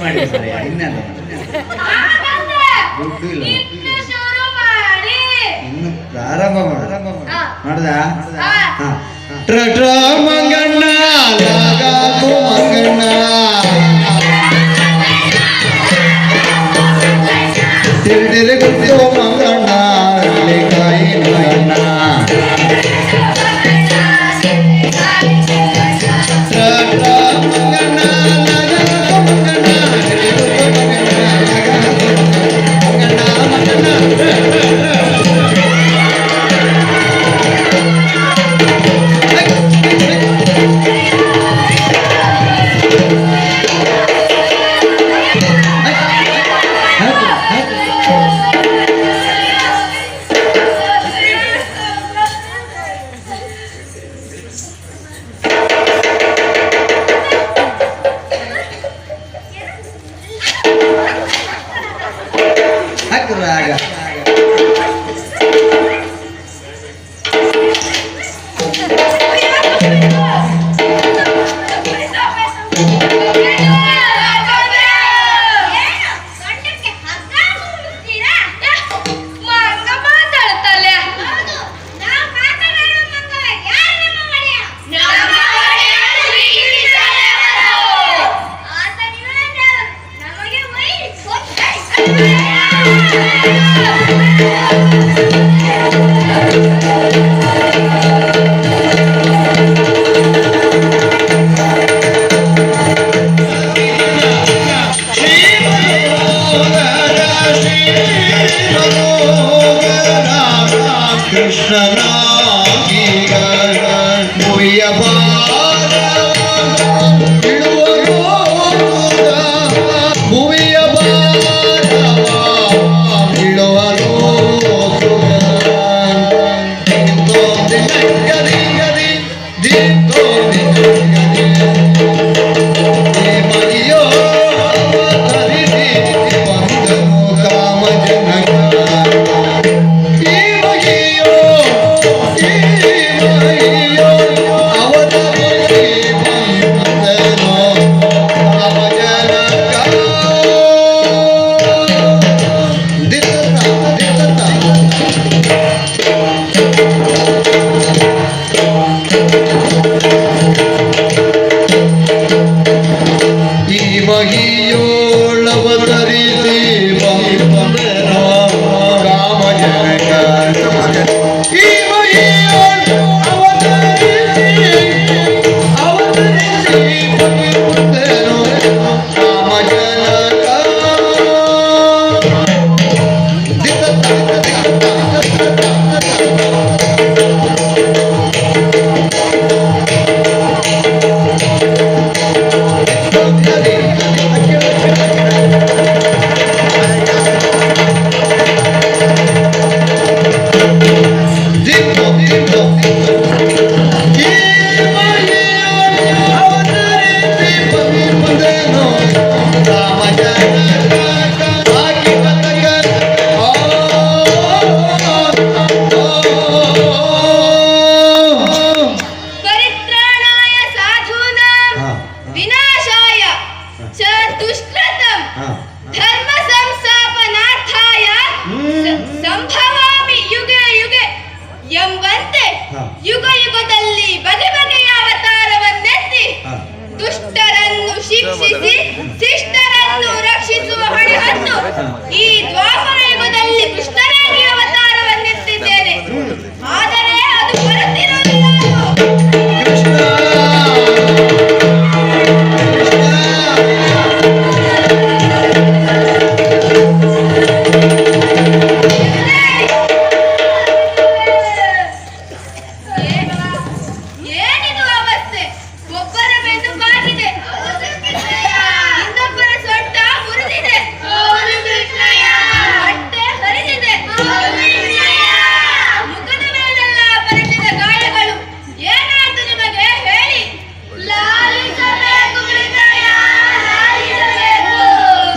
ಮಾಡಿ ಇನ್ನಲ್ಲ ದುಡ್ಡು ಇಲ್ಲ. ಇನ್ನು ಪ್ರಾರಂಭ ಮಾಡ ಮಾಡ್ದ? ಟ್ರ ಮಂಗಣ್ಣ ಮಂಗಣ್ಣ. Draga.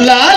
Love.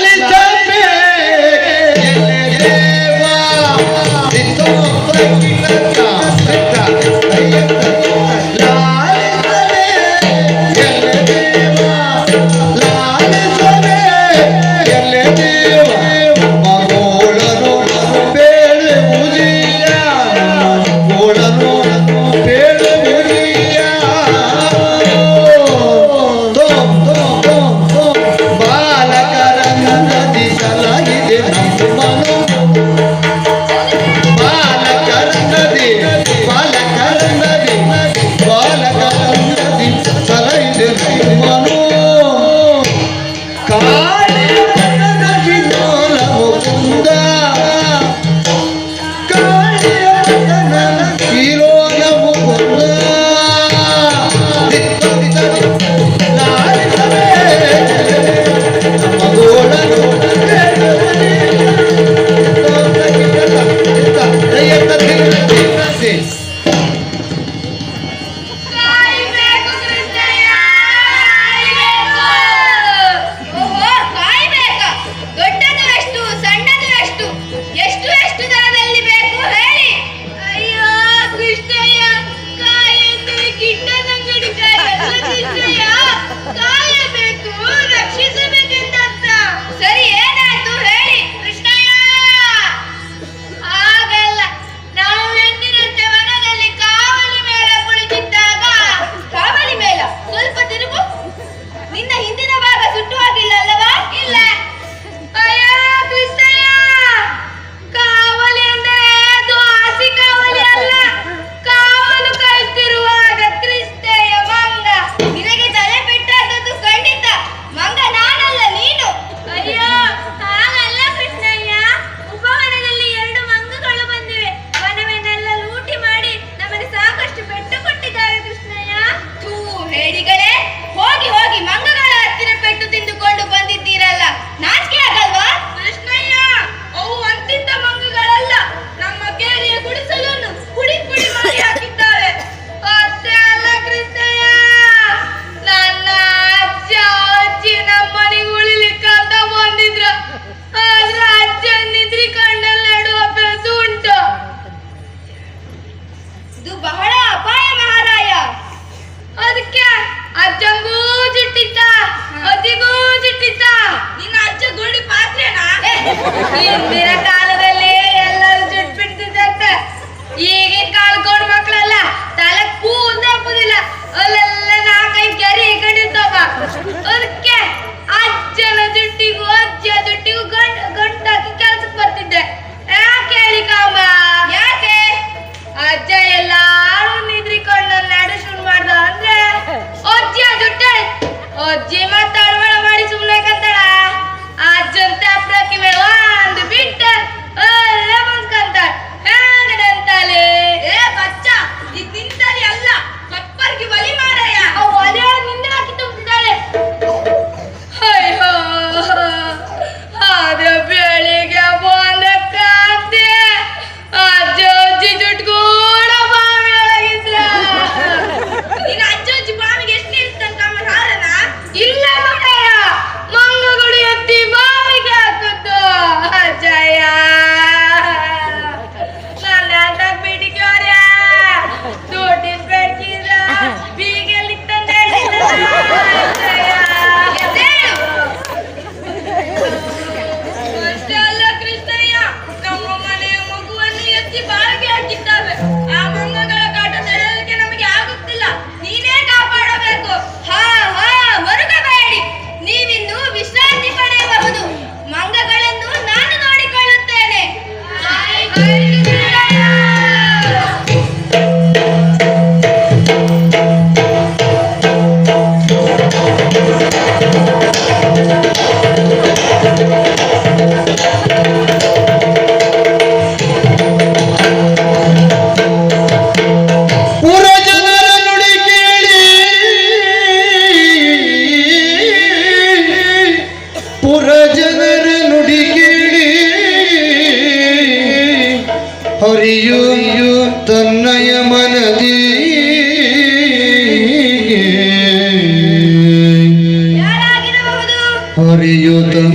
അറിയുതം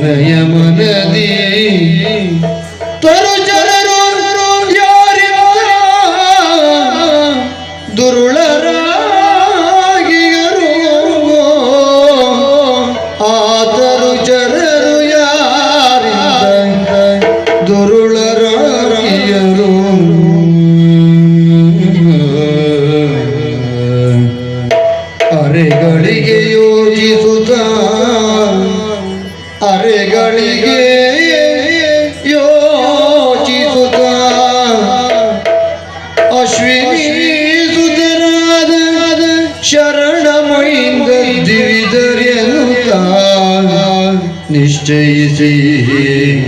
നയമനദീ işçeyizim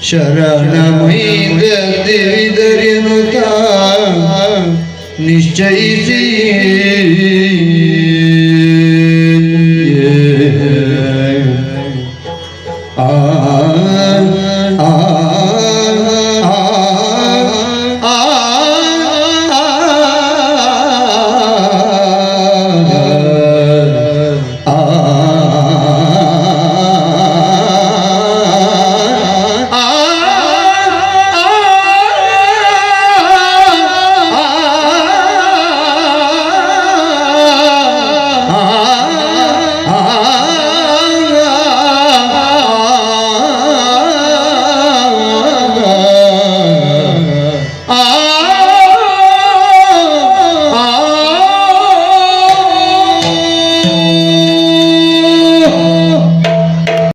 Şerahnem hindendi derin ka Nişçeyizim